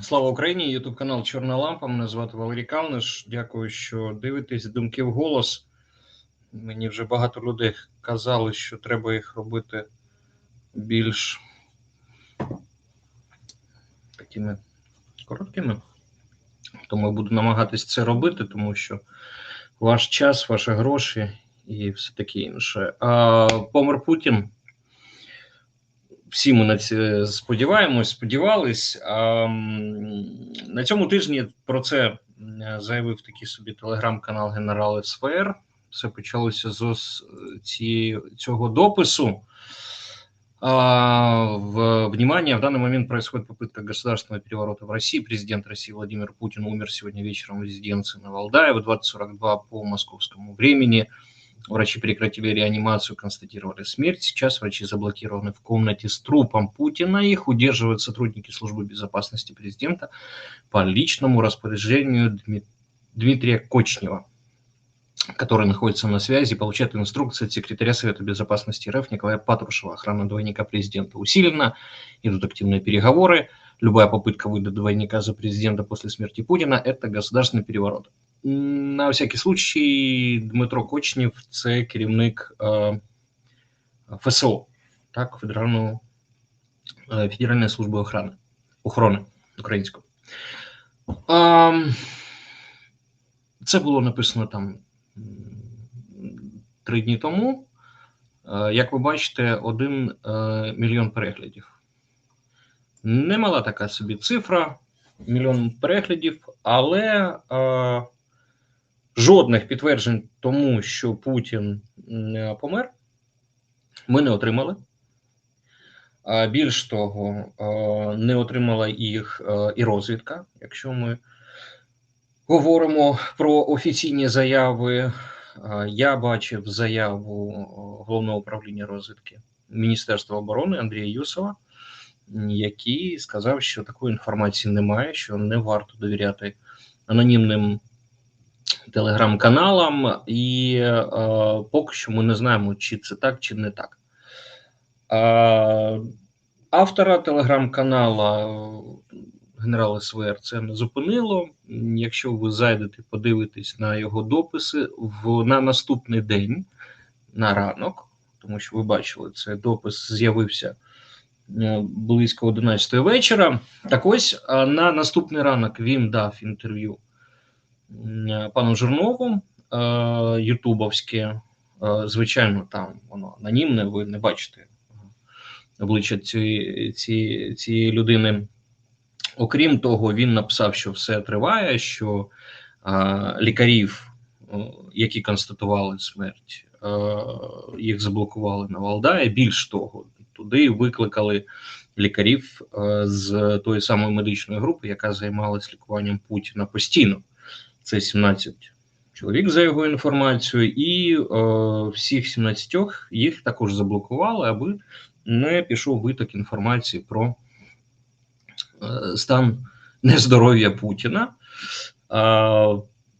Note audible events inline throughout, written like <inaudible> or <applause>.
Слава Україні! Ютуб канал Чорна Лампа. Мене звати Валерій Калниш. Дякую, що дивитесь думки в голос. Мені вже багато людей казали, що треба їх робити більш такими короткими. Тому я буду намагатись це робити, тому що ваш час, ваші гроші і все таке інше. А, Помер Путін всі ми на це сподіваємось, сподівались. А, на цьому тижні про це заявив такий собі телеграм-канал Генерал СФР. Все почалося з ці, цього допису. А, в, внимание, в данный момент происходит попытка государственного переворота в России. Президент России Владимир Путин умер сегодня вечером в резиденции на Валдае в 20.42 по московскому времени. Врачи прекратили реанимацию, констатировали смерть. Сейчас врачи заблокированы в комнате с трупом Путина. Их удерживают сотрудники службы безопасности президента по личному распоряжению Дми- Дмитрия Кочнева, который находится на связи, получает инструкции от секретаря Совета Безопасности РФ Николая Патрушева. Охрана двойника президента усилена, идут активные переговоры. Любая попытка выдать двойника за президента после смерти Путина – это государственный переворот. На всякий случай Дмитро Кочнєв – це керівник е, ФСО, так, Федерального, е, Федеральної служби охорони, охорони української. Ем, Це було написано там три дні тому. Е, Як ви бачите, один е, мільйон переглядів. Немала така собі цифра, мільйон переглядів, але е, жодних підтверджень тому, що Путін м, помер, ми не отримали. Більш того, е, не отримала їх е, і розвідка, якщо ми говоримо про офіційні заяви. Е, Я бачив заяву е, головного управління розвідки Міністерства оборони Андрія Юсова, який сказав, що такої інформації немає, що не варто довіряти анонімним телеграм-каналам, і е, поки що ми не знаємо, чи це так, чи не так. Е, автора телеграм-канала е, генерал СВР це не зупинило. Якщо ви зайдете, подивитесь на його дописи в на наступний день, на ранок, тому що ви бачили, це допис з'явився е, близько 11 вечора. Так ось на наступний ранок він дав інтерв'ю пану Жирнову е, ютубовське. Е, Звичайно, там воно анонімне, ви не бачите обличчя цієї, цієї, цієї людини. Окрім того, він написав, що все триває, що е, лікарів, які констатували смерть, е, їх заблокували на Валдаї. Більш того, туди викликали лікарів е, з тої самої медичної групи, яка займалась лікуванням Путіна постійно. Це 17 чоловік за його інформацією, і е, всіх 17 їх також заблокували, аби не пішов виток інформації про е, стан нездоров'я Путіна. Е,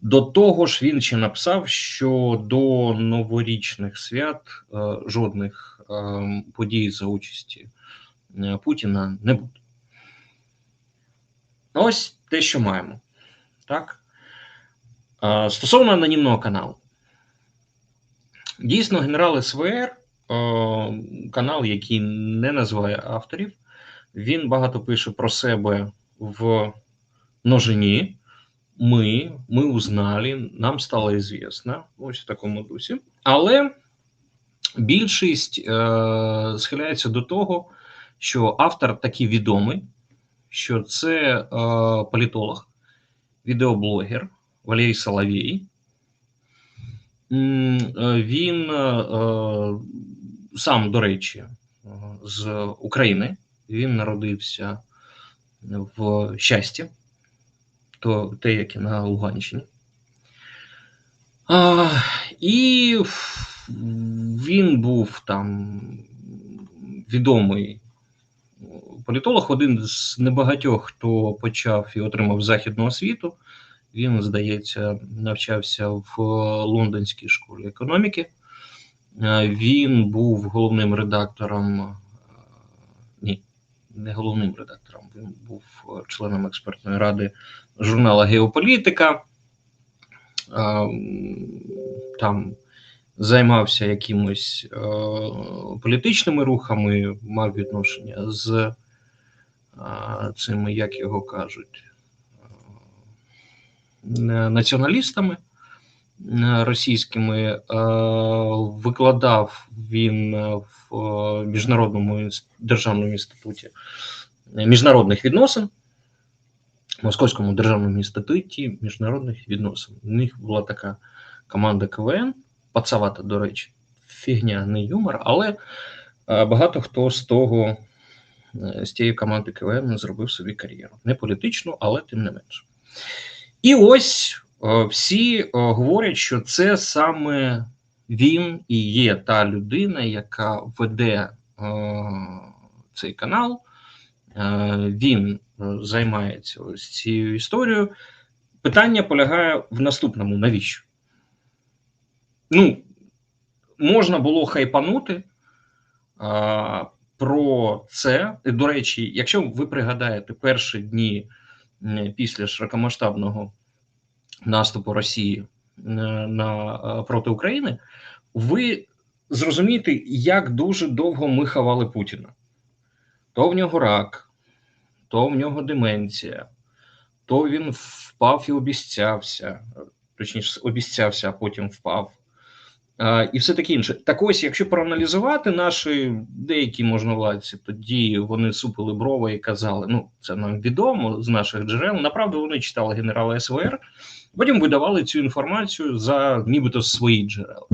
До того ж, він ще написав, що до новорічних свят е, жодних е, подій за участі е, Путіна не буде. Ось те, що маємо. Так. Стосовно анонімного каналу. Дійсно, генерал СВР, канал, який не називає авторів, він багато пише про себе в множині. Ми, ми узнали, нам стало известно, ось в такому дусі. Але більшість е, схиляється до того, що автор такий відомий, що це е, політолог, відеоблогер Валерій Соловій. Е, Він е, е, сам, до речі, з України. Він народився в щасті, то те, і на Луганщині. І він був там відомий політолог, один з небагатьох, хто почав і отримав західну освіту. Він, здається, навчався в Лондонській школі економіки. Е, Він був головним редактором. е, Ні, не головним редактором. Він був членом експертної ради журнала Геополітика. Е, Там займався якимось політичними рухами, мав відношення з цими, як його кажуть, націоналістами е, російськими. Е, Викладав він е, в міжнародному державному інституті міжнародних відносин. Московському державному інституті міжнародних відносин. У них була така команда КВН, пацавата, до речі, фігня, не юмор, але багато хто з того, з тієї команди КВН зробив собі кар'єру. Не політичну, але тим не менше. І ось е, всі е, говорять, що це саме він і є та людина, яка веде е, цей канал. Він займається ось цією історією. Питання полягає в наступному: навіщо? Ну, можна було хайпанути а, про це. До речі, якщо ви пригадаєте перші дні після широкомасштабного наступу Росії е, на е, проти України, ви зрозумієте, як дуже довго ми ховали Путіна. То в нього рак, то в нього деменція, то він впав і обіцявся, точніше, обіцявся, а потім впав. І все таке інше. Так ось, якщо проаналізувати наші деякі можновладці, тоді вони супили брови і казали: ну, це нам відомо з наших джерел. Направду вони читали генерала СВР, потім видавали цю інформацію за нібито свої джерела.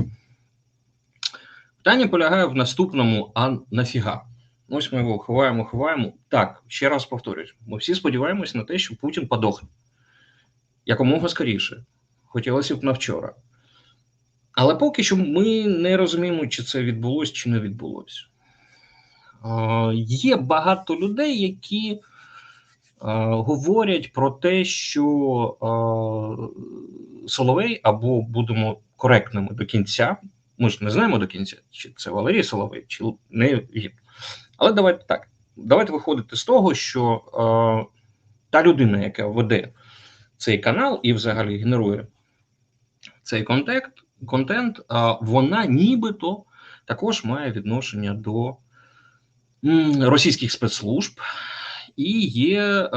Питання полягає в наступному: а нафіга? Ось ми його ховаємо, ховаємо. Так, ще раз повторюсь: ми всі сподіваємось на те, що Путін подохне якомога скоріше. Хотілося б на вчора. Але поки що ми не розуміємо, чи це відбулося, чи не відбулося. Е, Є багато людей, які е, говорять про те, що е, Соловей, або будемо коректними до кінця. Ми ж не знаємо до кінця, чи це Валерій Соловей, чи не він. Але давайте так. Давайте виходити з того, що е, та людина, яка веде цей канал і взагалі генерує цей контент, контент вона нібито також має відношення до російських спецслужб і є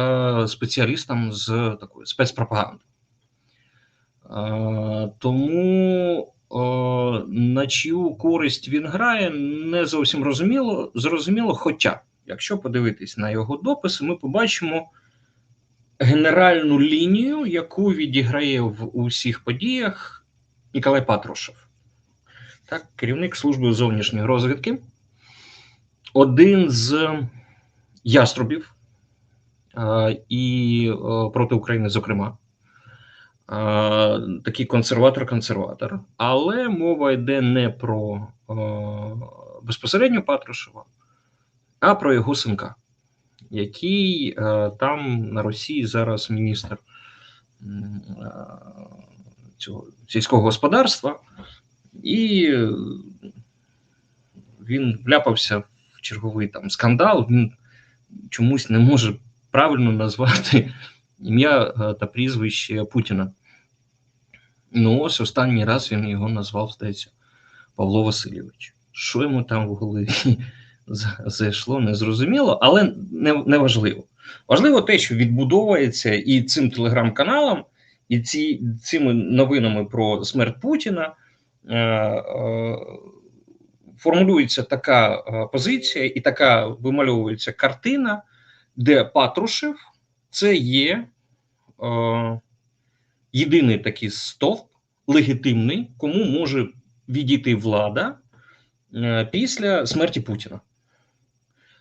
спеціалістом з такої спецпропаганди. Тому на чию користь він грає, не зовсім розуміло, зрозуміло. Хоча, якщо подивитись на його дописи, ми побачимо генеральну лінію, яку відіграє в усіх подіях Ніколай Патрушев, так, керівник служби зовнішньої розвідки, один з яструбів е, і е, проти України, зокрема. Е, такий консерватор-консерватор, але мова йде не про е, безпосередньо Патрушева, а про його синка, який е, там на Росії зараз міністр е, цього сільського господарства, і він вляпався в черговий там скандал. Він чомусь не може правильно назвати <laughs> ім'я е, та прізвище Путіна. Ну, ось останній раз він його назвав, здається, Павло Васильович. Що йому там в голові <laughs> за- зайшло, незрозуміло, але не, не важливо. Важливо те, що відбудовується і цим телеграм-каналом, і ці, цими новинами про смерть Путіна е, е, формулюється така е, позиція і така вимальовується картина, де Патрушев це є е, єдиний такий стовп, легітимний, кому може відійти влада е, після смерті Путіна.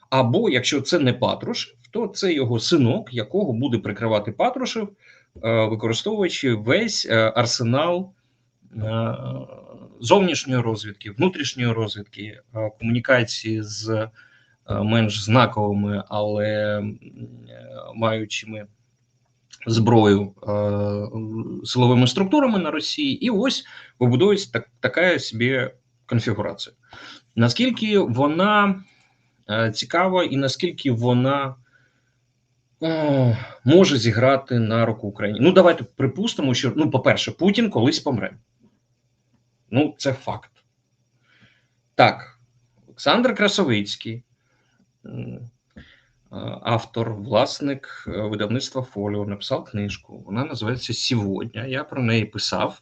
Або якщо це не Патрушев, то це його синок, якого буде прикривати Патрушев, використовуючи весь е, арсенал е, зовнішньої розвідки, внутрішньої розвідки, е, комунікації з е, менш знаковими, але е, маючими зброю е, силовими структурами на Росії, і ось вибудується так, така собі конфігурація. Наскільки вона е, цікава і наскільки вона може зіграти на руку Україні. Ну, давайте припустимо, що, ну, по-перше, Путін колись помре. Ну, це факт. Так, Олександр Красовицький, е, автор, власник е, видавництва Фоліо, написав книжку. Вона називається Сьогодні. Я про неї писав.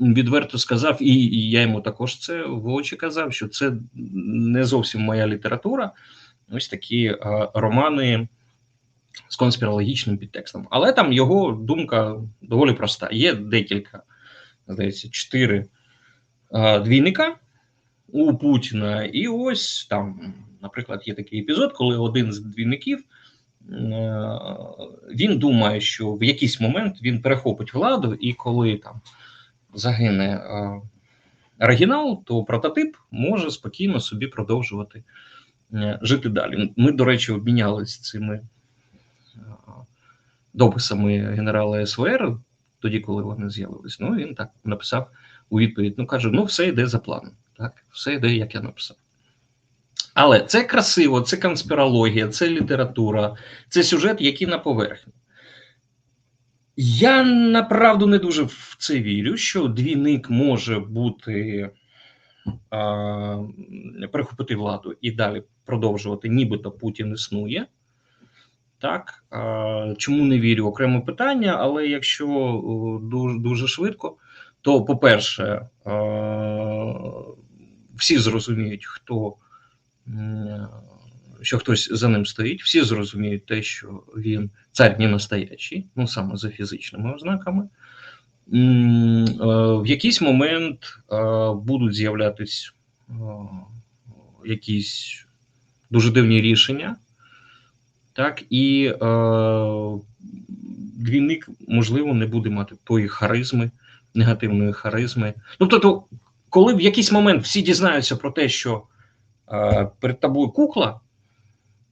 Відверто сказав, і, і я йому також це в очі казав, що це не зовсім моя література. Ось такі е, романи з конспірологічним підтекстом. Але там його думка доволі проста. Є декілька, здається, чотири е, двійника у Путіна, і ось там, наприклад, є такий епізод, коли один з двійників. е, Він думає, що в якийсь момент він перехопить владу, і коли там загине е, оригінал, то прототип може спокійно собі продовжувати жити далі. Ми, до речі, обмінялись цими дописами генерала СВР, тоді, коли вони з'явились. Ну, він так написав у відповідь: ну каже: ну, все йде за планом. Так, все йде, як я написав. Але це красиво, це конспірологія, це література, це сюжет, який на поверхні. Я направду не дуже в це вірю, що двійник може бути а, перехопити владу і далі продовжувати, нібито Путін існує. Так, чому не вірю? Окреме питання, але якщо дуже, дуже швидко, то, по-перше, всі зрозуміють, хто що хтось за ним стоїть, всі зрозуміють те, що він цар не настоящий, ну саме за фізичними ознаками. Е, В якийсь момент е, будуть з'являтись е, якісь дуже дивні рішення, так, і е, двійник, можливо, не буде мати тої харизми, негативної харизми. Ну, тобто, коли в якийсь момент всі дізнаються про те, що е, перед тобою кукла,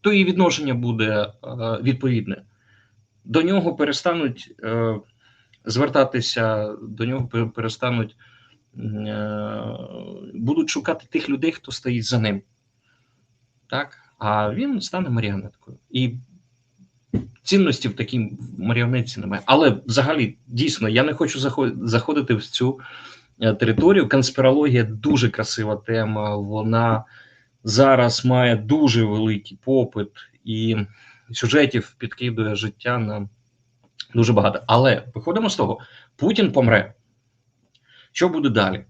то і відношення буде е, відповідне. До нього перестануть е, звертатися, до нього перестануть е, будуть шукати тих людей, хто стоїть за ним. Так? А він стане маріонеткою. І цінності в такій маріонетці немає. Але взагалі, дійсно, я не хочу заходити в цю е, територію. Конспірологія дуже красива тема. Вона зараз має дуже великий попит і сюжетів підкидує життя на дуже багато. Але виходимо з того: Путін помре. Що буде далі?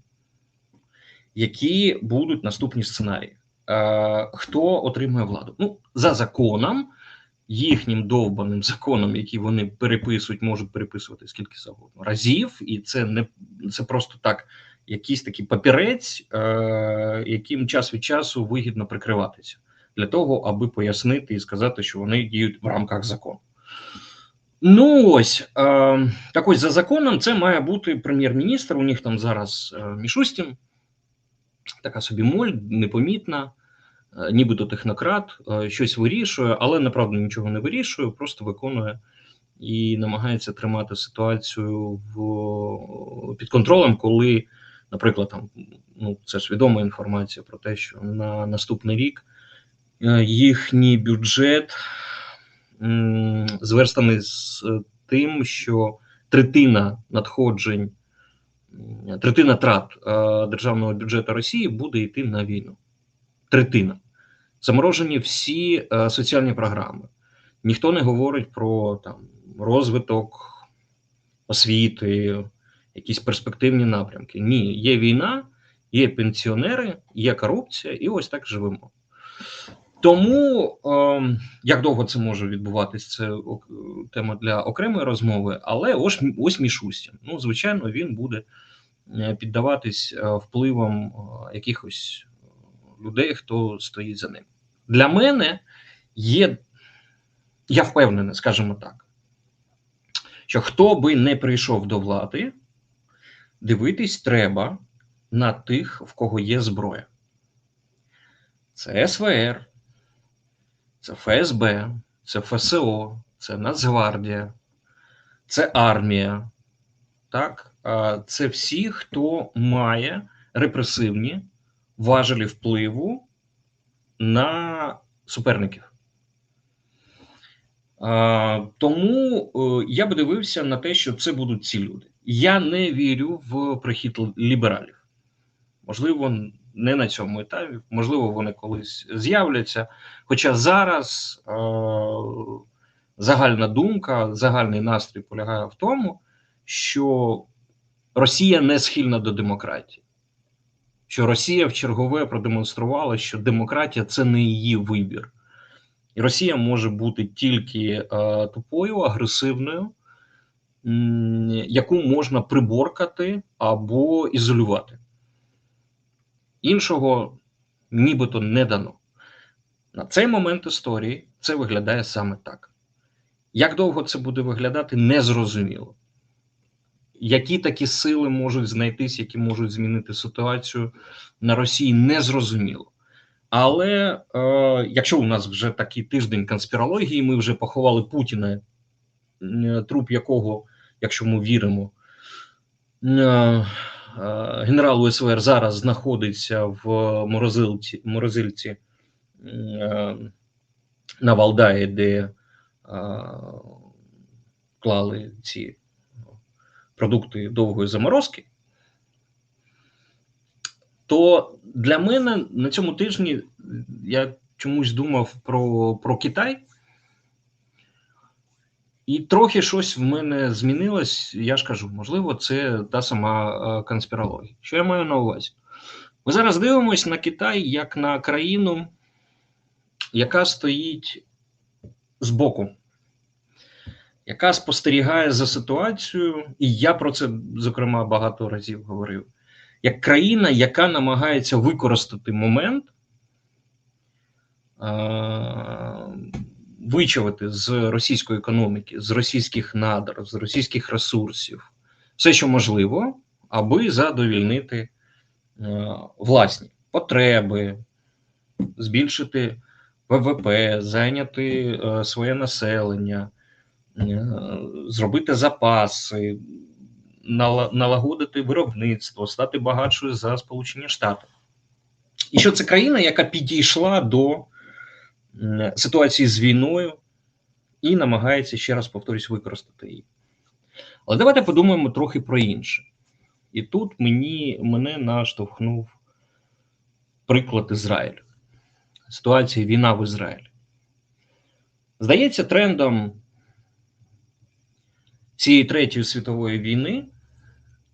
Які будуть наступні сценарії? Е, хто отримує владу? Ну, за законом, їхнім довбаним законом, який вони переписують, можуть переписувати скільки завгодно разів, і це не це просто так якийсь такий папірець, е, яким час від часу вигідно прикриватися для того, аби пояснити і сказати, що вони діють в рамках закону. Ну ось е, так ось за законом це має бути прем'єр-міністр. У них там зараз е, Мішустін, така собі моль, непомітна, е, нібито технократ, е, щось вирішує, але направду нічого не вирішує, просто виконує і намагається тримати ситуацію в, під контролем, коли наприклад, там ну це ж відома інформація про те, що на наступний рік е, їхній бюджет зверстаний з е, тим, що третина надходжень, третина трат е, державного бюджету Росії буде йти на війну. Третина. Заморожені всі е, соціальні програми. Ніхто не говорить про там розвиток освіти, якісь перспективні напрямки. Ні, є війна, є пенсіонери, є корупція, і ось так живемо. Тому е, як довго це може відбуватись, це тема для окремої розмови, але ось, ось Мішустін. Ну, звичайно, він буде е, піддаватись е, впливам е, якихось людей, хто стоїть за ним. Для мене є, я впевнений, скажімо так, що хто би не прийшов до влади, дивитись треба на тих, в кого є зброя. Це СВР, це ФСБ, це ФСО, це Нацгвардія, це армія. Так? Це всі, хто має репресивні важелі впливу на суперників. Тому е, я би дивився на те, що це будуть ці люди. Я не вірю в прихід лібералів. Можливо, не на цьому етапі, можливо, вони колись з'являться. Хоча зараз е, загальна думка, загальний настрій полягає в тому, що Росія не схильна до демократії, що Росія в чергове продемонструвала, що демократія це не її вибір. І Росія може бути тільки е, тупою, агресивною, яку можна приборкати або ізолювати. Іншого нібито не дано. На цей момент історії це виглядає саме так. Як довго це буде виглядати, незрозуміло. Які такі сили можуть знайтись, які можуть змінити ситуацію на Росії, незрозуміло. Але е, якщо у нас вже такий тиждень конспірології, ми вже поховали Путіна, е, труп якого, якщо ми віримо, е, генерал СВР зараз знаходиться в морозилці, морозильці е, на Валдаї, де е, клали ці продукти довгої заморозки, то для мене на цьому тижні я чомусь думав про, про Китай. І трохи щось в мене змінилось. Я ж кажу, можливо, це та сама е, конспірологія. Що я маю на увазі? Ми зараз дивимося на Китай як на країну, яка стоїть збоку, яка спостерігає за ситуацією, і я про це, зокрема, багато разів говорив, як країна, яка намагається використати момент, вичавити з російської економіки, з російських надр, з російських ресурсів, все, що можливо, аби задовільнити власні потреби, збільшити ВВП, зайняти своє населення, зробити запаси, налагодити виробництво, стати багатшою за Сполучені Штати. І що це країна, яка підійшла до ситуації з війною і намагається ще раз повторюсь, використати її. Але давайте подумаємо трохи про інше. І тут мені мене наштовхнув приклад Ізраїлю. Ситуація війна в Ізраїлі. Здається, трендом цієї третьої світової війни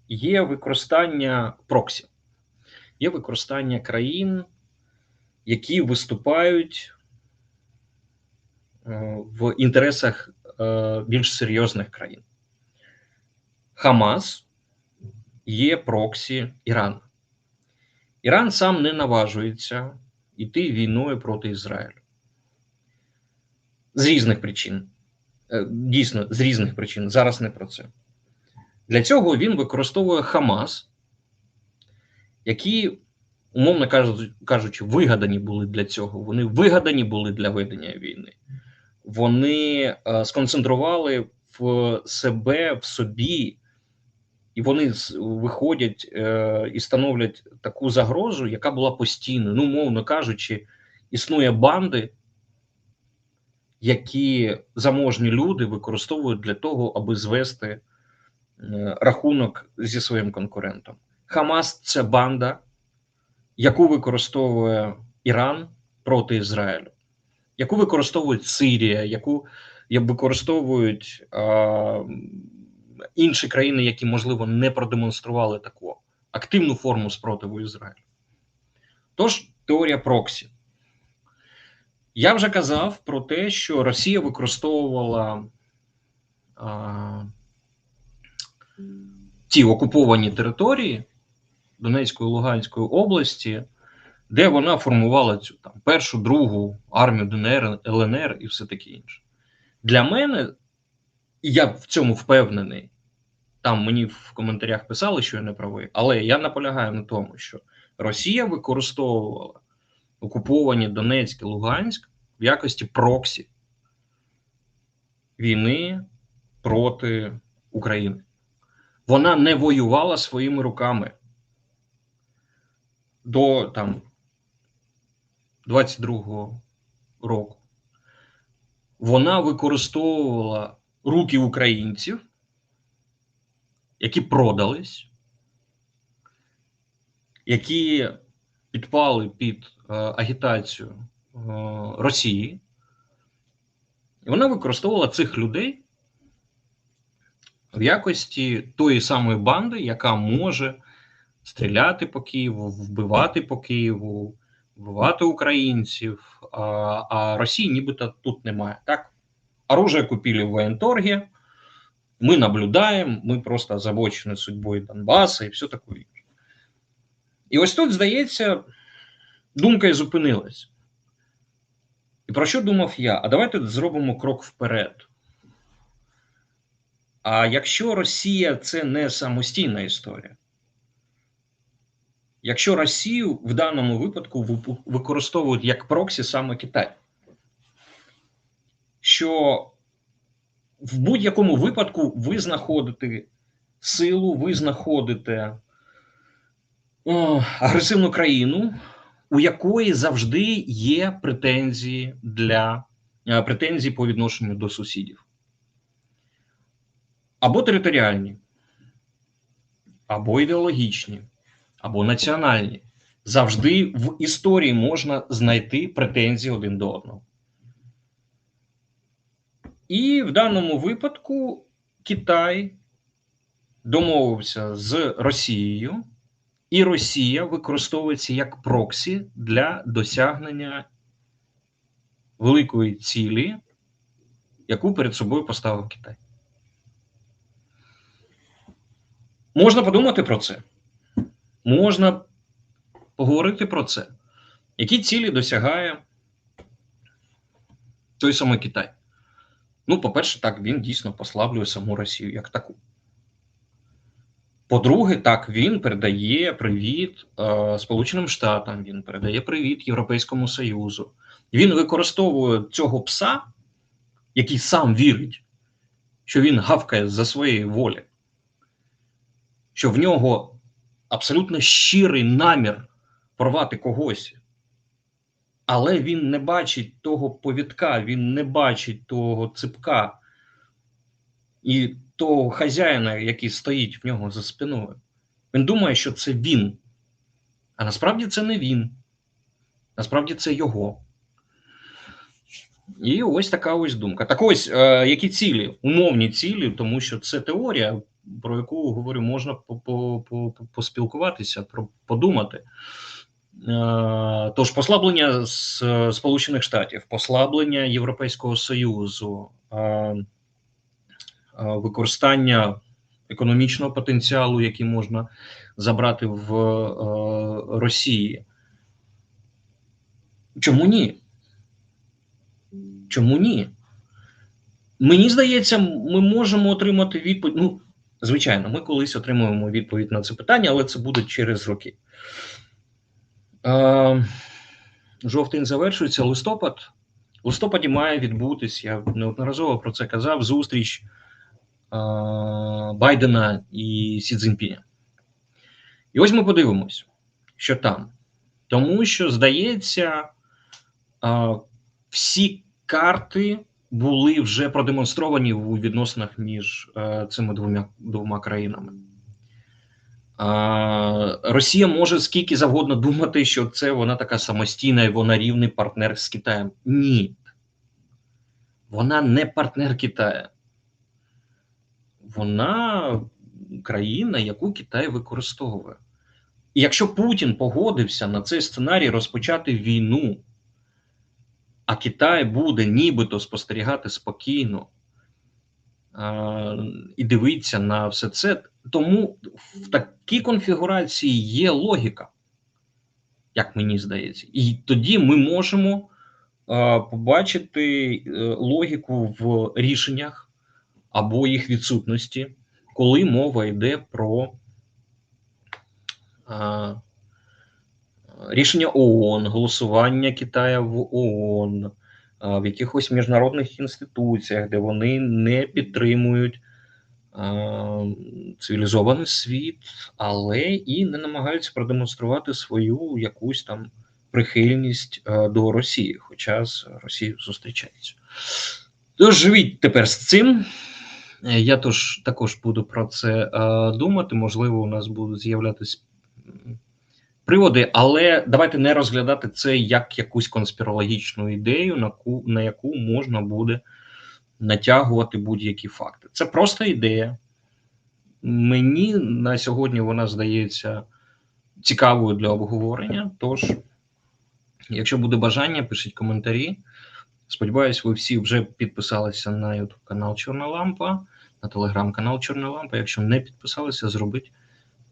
є використання проксі, є використання країн, які виступають в інтересах е, більш серйозних країн. Хамас є проксі Ірану. Іран сам не наважується йти війною проти Ізраїлю. З різних причин. Е, дійсно, з різних причин. Зараз не про це. Для цього він використовує Хамас, які, умовно кажучи, вигадані були для цього. Вони вигадані були для ведення війни. Вони е, сконцентрували в себе в собі, і вони виходять е, і становлять таку загрозу, яка була постійною. Ну, умовно кажучи, існує банди. Які заможні люди використовують для того, аби звести Е, рахунок зі своїм конкурентом. Хамас це банда, яку використовує Іран проти Ізраїлю, яку використовують Сирія, яку використовують а, інші країни, які, можливо, не продемонстрували таку активну форму спротиву Ізраїлю. Тож, теорія Проксі. Я вже казав про те, що Росія використовувала. А, ті окуповані території Донецької Луганської області, де вона формувала цю там першу, другу армію ДНР, ЛНР і все таке інше. Для мене, і я в цьому впевнений, там мені в коментарях писали, що я не правий, але я наполягаю на тому, що Росія використовувала окуповані Донецьк і Луганськ в якості проксі війни проти України. Вона не воювала своїми руками до там 22-го року. Вона використовувала руки українців, які продались, які підпали під е, агітацію е, Росії, і вона використовувала цих людей в якості тої самої банди, яка може стріляти по Києву, вбивати по Києву, вбивати українців, а, а Росії нібито тут немає. Так, оружие купили в военторге, мы наблюдаем, ми просто озабочені судьбою Донбаса і все таке. І ось тут, здається, думка і зупинилась. І про що думав я? А давайте зробимо крок вперед. А якщо Росія це не самостійна історія, якщо Росію в даному випадку використовують як проксі саме Китай, що в будь-якому випадку ви знаходите силу, ви знаходите о, агресивну країну, у якої завжди є претензії для е, претензії по відношенню до сусідів. Або територіальні, або ідеологічні, або національні. Завжди в історії можна знайти претензії один до одного. І в даному випадку Китай домовився з Росією, і Росія використовується як проксі для досягнення великої цілі, яку перед собою поставив Китай. Можна подумати про це. Можна поговорити про це. Які цілі досягає той самий Китай? Ну, по-перше, так, він дійсно послаблює саму Росію як таку. По-друге, так, він передає привіт е, Сполученим Штатам, він передає привіт Європейському Союзу. Він використовує цього пса, який сам вірить, що він гавкає за своєї волі, що в нього абсолютно щирий намір порвати когось. Але він не бачить того повідка, він не бачить того ципка і того хазяїна, який стоїть в нього за спиною. Він думає, що це він. А насправді це не він. Насправді це його. І ось така ось думка. Так ось, е, які цілі? Умовні цілі, тому що це теорія, про яку говорю, можна по- по- по- по- поспілкуватися, про подумати. Е, Тож послаблення е, Сполучених Штатів, послаблення Європейського Союзу, е, використання економічного потенціалу, який можна забрати в Росії. Чому ні? Чому ні? Мені здається, ми можемо отримати відповідь. Ну, звичайно, ми колись отримуємо відповідь на це питання, але це буде через роки. Е, жовтень завершується листопад. В листопаді має відбутись, я неодноразово про це казав, зустріч е, Байдена і Сі Цзіньпіня. І ось ми подивимось, що там. Тому що, здається, е, всі карти були вже продемонстровані у відносинах між е, цими двома, двома країнами. А, Росія може скільки завгодно думати, що це вона така самостійна і вона рівний партнер з Китаєм. Ні. Вона не партнер Китаю. Вона країна, яку Китай використовує. І якщо Путін погодився на цей сценарій розпочати війну, а Китай буде нібито спостерігати спокійно і дивитися на все це, тому в такій конфігурації є логіка, як мені здається, і тоді ми можемо побачити е, логіку в рішеннях або їх відсутності, коли мова йде про рішення ООН, голосування Китаю в ООН, в якихось міжнародних інституціях, де вони не підтримують цивілізований світ, але і не намагаються продемонструвати свою якусь там прихильність е, до Росії, хоча з Росією зустрічається. Тож живіть тепер з цим. Е, Я тож також буду про це е, думати. Можливо, у нас будуть з'являтися приводи, але давайте не розглядати це як якусь конспірологічну ідею, на яку, на яку можна буде натягувати будь-які факти. Це просто ідея. Мені на сьогодні вона здається цікавою для обговорення. Тож, якщо буде бажання, пишіть коментарі. Сподіваюсь, ви всі вже підписалися на YouTube канал Чорна Лампа, на телеграм-канал Чорна Лампа. Якщо не підписалися, зробіть,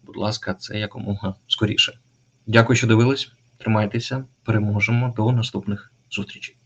будь ласка, це якомога скоріше. Дякую, що дивились. Тримайтеся, переможемо. До наступних зустрічей.